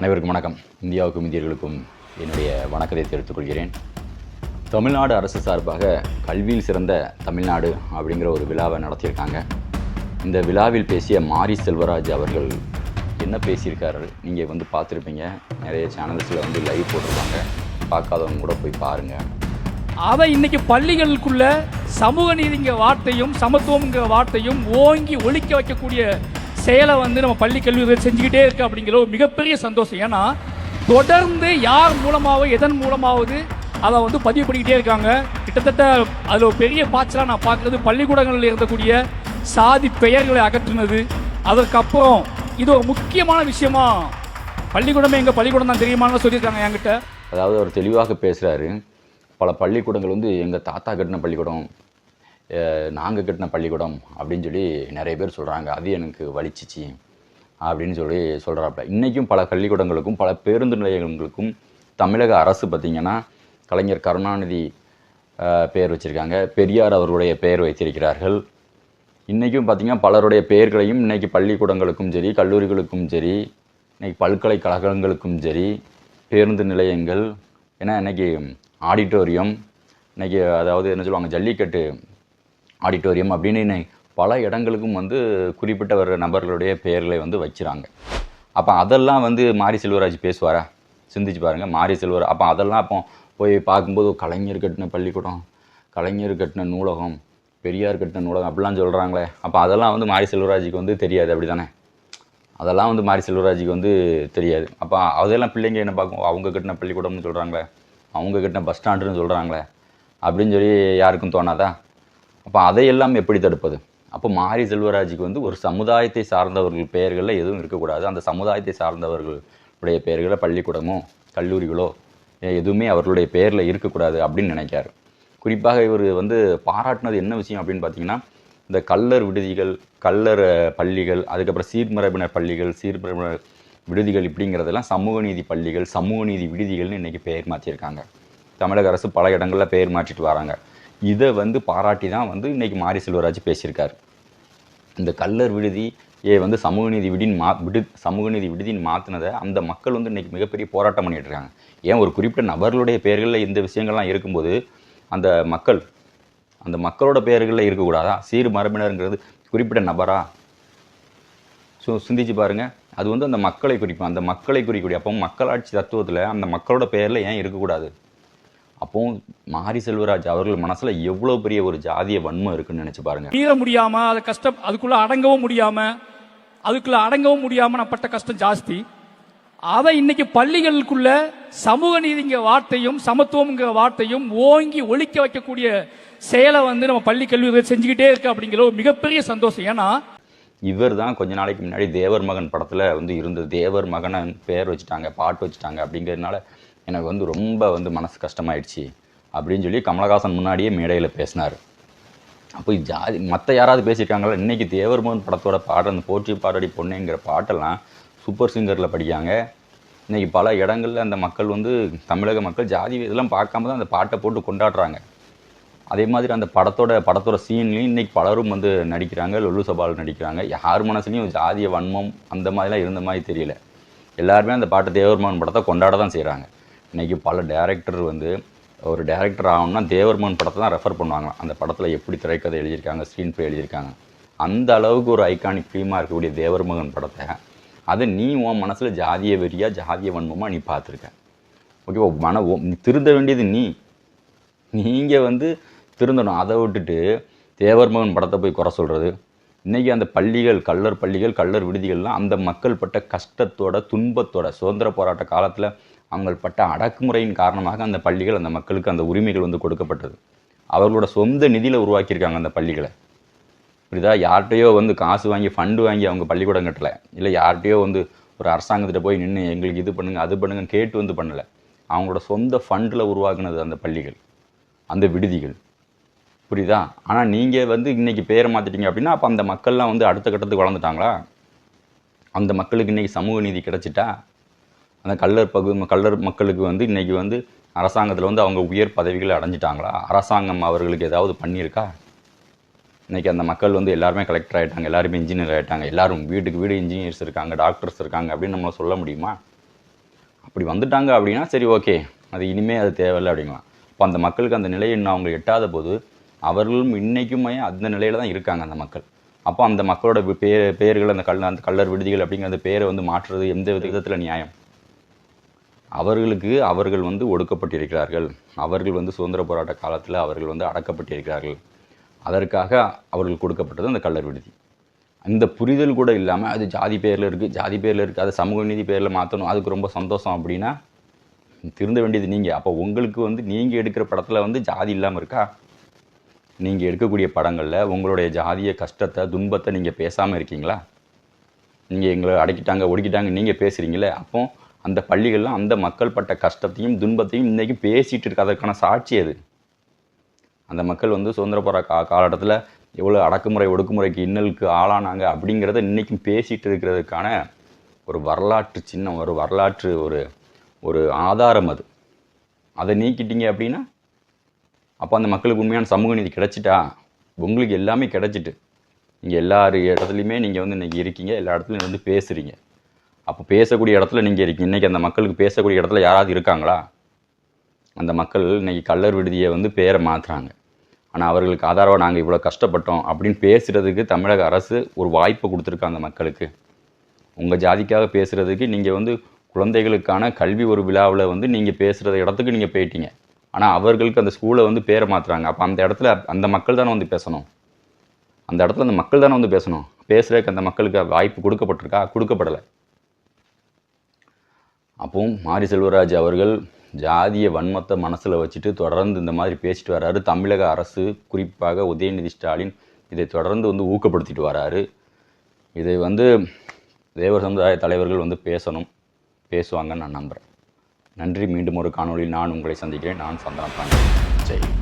அனைவருக்கும் வணக்கம். இந்தியாவுக்கும் இந்தியர்களுக்கும் என்னுடைய வணக்கத்தை தெரிவித்துக் கொள்கிறேன். தமிழ்நாடு அரசு சார்பாக கல்வியில் சிறந்த தமிழ்நாடு அப்படிங்கிற ஒரு விழாவை நடத்தியிருக்காங்க. இந்த விழாவில் பேசிய மாரி செல்வராஜ் அவர்கள் என்ன பேசியிருக்காரு? நீங்கள் வந்து பார்த்துருப்பீங்க. நிறைய சேனல்ஸில் வந்து லைவ் போட்டிருப்பாங்க பார்க்காதவங்க கூட போய் பாருங்கள் அதை இன்னைக்கு பள்ளிகளுக்குள்ள சமூக நீதிங்கிற வார்த்தையும் சமத்துவம்ங்கிற வார்த்தையும் ஓங்கி ஒழிக்க வைக்கக்கூடிய செயலை வந்து நம்ம பள்ளி கல்விகள் செஞ்சுக்கிட்டே இருக்கு அப்படிங்கிற ஒரு மிகப்பெரிய சந்தோஷம். ஏன்னா தொடர்ந்து யார் மூலமாகவோ எதன் மூலமாவது அதை வந்து பதிவு பண்ணிக்கிட்டே இருக்காங்க. கிட்டத்தட்ட அதில் ஒரு பெரிய பாய்ச்சலாக நான் பார்க்குறது பள்ளிக்கூடங்களில் இருக்கக்கூடிய சாதி பெயர்களை அகற்றினது. அதற்கப்புறம் இது ஒரு முக்கியமான விஷயமா? பள்ளிக்கூடமே எங்கள் பள்ளிக்கூடம் தான் தெரியுமான்னு சொல்லியிருக்காங்க என்கிட்ட. அதாவது அவர் தெளிவாக பேசுகிறாரு பல பள்ளிக்கூடங்கள் வந்து எங்கள் தாத்தா கட்டின பள்ளிக்கூடம் நாங்கள் கட்டின பள்ளிக்கூடம் அப்படின்னு சொல்லி நிறைய பேர் சொல்கிறாங்க அது எனக்கு வலிச்சிச்சு அப்படின்னு சொல்லி சொல்கிறாப்புல இன்றைக்கும் பல பள்ளிக்கூடங்களுக்கும் பல பேருந்து நிலையங்களுக்கும் தமிழக அரசு பார்த்திங்கன்னா கலைஞர் கருணாநிதி பெயர் வச்சுருக்காங்க. பெரியார் அவர்களுடைய பெயர் வைத்திருக்கிறார்கள். இன்றைக்கும் பார்த்திங்கன்னா பலருடைய பெயர்களையும் இன்றைக்கி பள்ளிக்கூடங்களுக்கும் சரி கல்லூரிகளுக்கும் சரி இன்றைக்கி பல்கலைக்கழகங்களுக்கும் சரி பேருந்து நிலையங்கள் ஏன்னா இன்றைக்கி ஆடிட்டோரியம் இன்றைக்கி அதாவது என்ன சொல்லுவாங்க ஜல்லிக்கட்டு ஆடிட்டோரியம் அப்படின்னு பல இடங்களுக்கும் வந்து குறிப்பிட்ட வர நபர்களுடைய பெயர்களை வந்து வச்சுறாங்க. அப்போ அதெல்லாம் வந்து மாரி செல்வராஜ் பேசுவாரா? சிந்திச்சு பாருங்கள் மாரி செல்வர். அப்போ அதெல்லாம் அப்போ போய் பார்க்கும்போது கலைஞர் கட்டின பள்ளிக்கூடம் கலைஞர் கட்டின நூலகம் பெரியார் கட்டின நூலகம் அப்படிலாம் சொல்கிறாங்களே அப்போ அதெல்லாம் வந்து மாரி செல்வராஜுக்கு வந்து தெரியாது அப்படி தானே அதெல்லாம் வந்து மாரி செல்வராஜுக்கு வந்து தெரியாது. அப்போ அதெல்லாம் பிள்ளைங்க என்ன பார்க்கும்? அவங்க கட்டின பள்ளிக்கூடம்னு சொல்கிறாங்களே அவங்க கட்டின பஸ் ஸ்டாண்டுன்னு சொல்கிறாங்களே அப்படின்னு சொல்லி யாருக்கும் தோணாதா? அப்போ அதையெல்லாம் எப்படி தடுப்பது? அப்போ மாரி செல்வராஜுக்கு வந்து ஒரு சமுதாயத்தை சார்ந்தவர்கள் பெயர்களில் எதுவும் இருக்கக்கூடாது. அந்த சமுதாயத்தை சார்ந்தவர்களுடைய பெயர்களை பள்ளிக்கூடமோ கல்லூரிகளோ எதுவுமே அவர்களுடைய பெயரில் இருக்கக்கூடாது அப்படின்னு நினைக்காரு. குறிப்பாக இவர் வந்து பாராட்டினது என்ன விஷயம் அப்படின்னு பார்த்தீங்கன்னா இந்த கல்லர் விடுதிகள் கல்லர் பள்ளிகள் அதுக்கப்புறம் சீர்மரபினர் பள்ளிகள் சீர்மரபினர் விடுதிகள் இப்படிங்கிறதெல்லாம் சமூக நீதி பள்ளிகள் சமூக நீதி விடுதிகள்னு இன்றைக்கி பெயர் மாற்றியிருக்காங்க தமிழக அரசு பல இடங்களில் பெயர் மாற்றிட்டு வராங்க. இதை வந்து பாராட்டி தான் வந்து இன்னைக்கு மாரி செல்வராஜ் பேசியிருக்காரு. இந்த கல்லர் விடுதி ஏ வந்து சமூக நீதி விடின் மா விடு சமூக நீதி விடுதின்னு மாற்றினதை அந்த மக்கள் வந்து இன்றைக்கி மிகப்பெரிய போராட்டம் பண்ணிகிட்டு இருக்காங்க ஏன் ஒரு குறிப்பிட்ட நபர்களுடைய பெயர்களில் இந்த விஷயங்கள்லாம் இருக்கும்போது அந்த மக்கள் அந்த மக்களோட பெயர்களில் இருக்கக்கூடாதா? சீர் மரபினருங்கிறது குறிப்பிட்ட நபரா? ஸோ சிந்திச்சு பாருங்கள் அது வந்து அந்த மக்களை குறிக்கும். அந்த மக்களை குறிக்கக்கூடிய அப்போ மக்களாட்சி தத்துவத்தில் அந்த மக்களோட பெயரில் ஏன் இருக்கக்கூடாது? அப்போ மாரி செல்வராஜ் அவர்கள் மனசில் எவ்வளோ பெரிய ஒரு ஜாதிய வன்மம் இருக்குன்னு நினச்சி பாருங்க. மீற முடியாம அதை கஷ்டம் அதுக்குள்ள அடங்கவும் முடியாம அதுக்குள்ள அடங்கவும் முடியாம நான் பட்ட கஷ்டம் ஜாஸ்தி. அதை இன்னைக்கு பள்ளிகளுக்குள்ள சமூக நீதிங்கிற வார்த்தையும் சமத்துவம்ங்கிற வார்த்தையும் ஓங்கி ஒழிக்க வைக்கக்கூடிய செயலை வந்து நம்ம பள்ளி கல்விகள் செஞ்சுக்கிட்டே இருக்கு அப்படிங்கிற ஒரு மிகப்பெரிய சந்தோஷம். ஏன்னா இவர் தான் கொஞ்ச நாளைக்கு முன்னாடி தேவர் மகன் படத்தில் வந்து இருந்தது தேவர் மகனை பேர் வச்சுட்டாங்க பாட்டு வச்சுட்டாங்க அப்படிங்கிறதுனால எனக்கு வந்து ரொம்ப வந்து மனசு கஷ்டமாயிடுச்சு அப்படின்னு சொல்லி கமலஹாசன் முன்னாடியே மேடையில் பேசினார். அப்போ ஜாதி மற்ற யாராவது பேசியிருக்காங்களா? இன்றைக்கி தேவர்மோகன் படத்தோட பாடுற அந்த போற்றி பாடடி பொண்ணுங்கிற பாட்டெல்லாம் சூப்பர் சிங்கரில் படிக்காங்க இன்றைக்கி பல இடங்களில் அந்த மக்கள் வந்து தமிழக மக்கள் ஜாதி இதெல்லாம் பார்க்காம தான் அந்த பாட்டை போட்டு கொண்டாடுறாங்க. அதே மாதிரி அந்த படத்தோட படத்தோட சீன்லையும் இன்னைக்கு பலரும் வந்து நடிக்கிறாங்க லொல்லு சபால் நடிக்கிறாங்க. யார் மனசுலையும் ஜாதிய வன்மம் அந்த மாதிரிலாம் இருந்த மாதிரி தெரியல. எல்லாருமே அந்த பாட்டு தேவர்மன் படத்தை கொண்டாட தான் செய்கிறாங்க இன்றைக்கி பல டேரக்டர் வந்து ஒரு டேரக்டர் ஆகணும்னா தேவர்மன் படத்தை தான் ரெஃபர் பண்ணுவாங்க அந்த படத்தில் எப்படி திரைக்கதை எழுதியிருக்காங்க ஸ்க்ரீன் ப்ளே எழுதியிருக்காங்க. அந்த அளவுக்கு ஒரு ஐகானிக் ஃபிலிமாக இருக்கக்கூடிய தேவர்மகன் படத்தை அது நீ உன் மனசில் ஜாதிய வெறியாக ஜாதிய வன்மமாக நீ பார்த்துருக்க. ஓகேவா மன ஓ- திருந்த வேண்டியது நீ. நீங்கள் வந்து திருந்தணும். அதை விட்டுட்டு தேவர்மகன் படத்தை போய் குறை சொல்கிறது இன்றைக்கி அந்த பள்ளிகள் கல்லர் பள்ளிகள் கல்லர் விடுதிகள்லாம் அந்த மக்கள் பட்ட கஷ்டத்தோட துன்பத்தோட சுதந்திர போராட்ட காலத்தில் அவங்கள் பட்ட அடக்குமுறையின் காரணமாக அந்த பள்ளிகள் அந்த மக்களுக்கு அந்த உரிமைகள் வந்து கொடுக்கப்பட்டது. அவர்களோட சொந்த நிதியில் உருவாக்கியிருக்காங்க அந்த பள்ளிகளை. புரியுதா? யார்கிட்டயோ வந்து காசு வாங்கி ஃபண்டு வாங்கி அவங்க பள்ளிக்கூடம் கட்டலை. இல்லை யார்கிட்டையோ வந்து ஒரு அரசாங்கத்திட்ட போய் நின்று எங்களுக்கு இது பண்ணுங்கள் அது பண்ணுங்கன்னு கேட்டு வந்து பண்ணலை. அவங்களோட சொந்த ஃபண்டில் உருவாக்குனது அந்த பள்ளிகள். அந்த விடுதிகள். புரியுதா? ஆனால் நீங்கள் வந்து இன்றைக்கி பேரை மாற்றிட்டீங்க அப்படின்னா அப்போ அந்த மக்கள்லாம் வந்து அடுத்த கட்டத்துக்கு வளர்ந்துட்டாங்களா? அந்த மக்களுக்கு இன்றைக்கி சமூக நீதி கிடச்சிட்டா? அந்த கள்ளர் பகு கள்ளர் மக்களுக்கு வந்து இன்றைக்கி வந்து அரசாங்கத்தில் வந்து அவங்க உயர் பதவிகளை அடைஞ்சிட்டாங்களா? அரசாங்கம் அவர்களுக்கு ஏதாவது பண்ணியிருக்கா? இன்றைக்கி அந்த மக்கள் வந்து எல்லாருமே கலெக்டர் ஆகிட்டாங்க எல்லாருமே இன்ஜினியர் ஆகிட்டாங்க எல்லாரும் வீட்டுக்கு வீடு இன்ஜினியர்ஸ் இருக்காங்க டாக்டர்ஸ் இருக்காங்க அப்படின்னு நம்ம சொல்ல முடியுமா? அப்படி வந்துட்டாங்க அப்படின்னா சரி ஓகே அது இனிமே அது தேவையில்லை அப்படிங்களா இப்போ அந்த மக்களுக்கு அந்த நிலையை இன்னும் அவங்க எட்டாத போது அவர்களும் இன்றைக்குமே அந்த நிலையில் தான் இருக்காங்க அந்த மக்கள்? அப்போ அந்த மக்களோட பேர் பெயர்கள் அந்த கல் அந்த கல்லர் விடுதிகள் அப்படிங்கிற அந்த பேரை வந்து மாற்றுறது எந்த விதத்தில் நியாயம்? அவர்களுக்கு அவர்கள் வந்து ஒடுக்கப்பட்டிருக்கிறார்கள். அவர்கள் வந்து சுதந்திர போராட்ட காலத்தில் அவர்கள் வந்து அடக்கப்பட்டிருக்கிறார்கள். அதற்காக அவர்கள் கொடுக்கப்பட்டது அந்த கள்ளர் விடுதி. அந்த புரிதல் கூட இல்லாமல் அது ஜாதி பேரில் இருக்குது ஜாதி பேரில் இருக்குது அதை சமூக நீதி பேரில் மாற்றணும் அதுக்கு ரொம்ப சந்தோஷம் அப்படின்னா திருந்த வேண்டியது நீங்கள் அப்போ உங்களுக்கு வந்து நீங்கள் எடுக்கிற படத்தில் வந்து ஜாதி இல்லாமல் இருக்கா? நீங்கள் எடுக்கக்கூடிய படங்களில் உங்களுடைய ஜாதிய கஷ்டத்தை துன்பத்தை நீங்கள் பேசாமல் இருக்கீங்களா? நீங்கள் எங்களை அடக்கிட்டாங்க ஒடுக்கிட்டாங்க நீங்கள் பேசுகிறீங்களே அப்போ அந்த பள்ளிகள்லாம் அந்த மக்கள் பட்ட கஷ்டத்தையும் துன்பத்தையும் இன்றைக்கும் பேசிகிட்டு இருக்கு. அதற்கான சாட்சி அது. அந்த மக்கள் வந்து சுதந்திர போரா கா காலகட்டத்தில் எவ்வளோ அடக்குமுறை ஒடுக்குமுறைக்கு இன்னலுக்கு ஆளானாங்க அப்படிங்கிறத இன்றைக்கும் பேசிகிட்டு இருக்கிறதுக்கான ஒரு வரலாற்று சின்னம் ஒரு வரலாற்று ஒரு ஒரு ஆதாரம் அது. அதை நீக்கிட்டீங்க அப்படின்னா அப்போ அந்த மக்களுக்கு உண்மையான சமூக நீதி கிடச்சிட்டா உங்களுக்கு எல்லாமே கிடைச்சிட்டு நீங்கள் எல்லா இடத்துலையுமே நீங்கள் வந்து இன்றைக்கி இருக்கீங்க எல்லா இடத்துலையும் வந்து பேசுகிறீங்க அப்போ பேசக்கூடிய இடத்துல நீங்கள் இருக்கீங்க. இன்றைக்கி அந்த மக்களுக்கு பேசக்கூடிய இடத்துல யாராவது இருக்காங்களா? அந்த மக்கள் இன்றைக்கி கள்ளர் விடுதியை வந்து பேரை மாற்றுறாங்க ஆனால் அவர்களுக்கு ஆதரவாக நாங்கள் இவ்வளோ கஷ்டப்பட்டோம் அப்படின்னு பேசுகிறதுக்கு தமிழக அரசு ஒரு வாய்ப்பு கொடுத்துருக்காங்க அந்த மக்களுக்கு? உங்கள் ஜாதிக்காக பேசுகிறதுக்கு நீங்கள் வந்து குழந்தைகளுக்கான கல்வி ஒரு விழாவில் வந்து நீங்கள் பேசுகிற இடத்துக்கு நீங்கள் போயிட்டீங்க. ஆனால் அவர்களுக்கு அந்த ஸ்கூலை வந்து பேரை மாற்றுறாங்க அப்போ அந்த இடத்துல அந்த மக்கள் தானே வந்து பேசணும்? அந்த இடத்துல அந்த மக்கள் தானே வந்து பேசணும்? பேசுகிறதுக்கு அந்த மக்களுக்கு வாய்ப்பு கொடுக்கப்பட்டிருக்கா? கொடுக்கப்படலை. அப்பவும் மாரி செல்வராஜ் அவர்கள் ஜாதிய வன்மத்தை மனசில் வச்சுட்டு தொடர்ந்து இந்த மாதிரி பேசிட்டு வராரு. தமிழக அரசு குறிப்பாக உதயநிதி ஸ்டாலின் இதை தொடர்ந்து வந்து ஊக்கப்படுத்திட்டு வராரு. இதை வந்து தேவர் சமுதாய தலைவர்கள் வந்து பேசணும் பேசுவாங்கன்னு நான் நம்புகிறேன் நன்றி. மீண்டும் ஒரு காணொலியில் நான் உங்களை சந்திக்கிறேன். நான் சந்தன பாண்டியன். ஜெய்.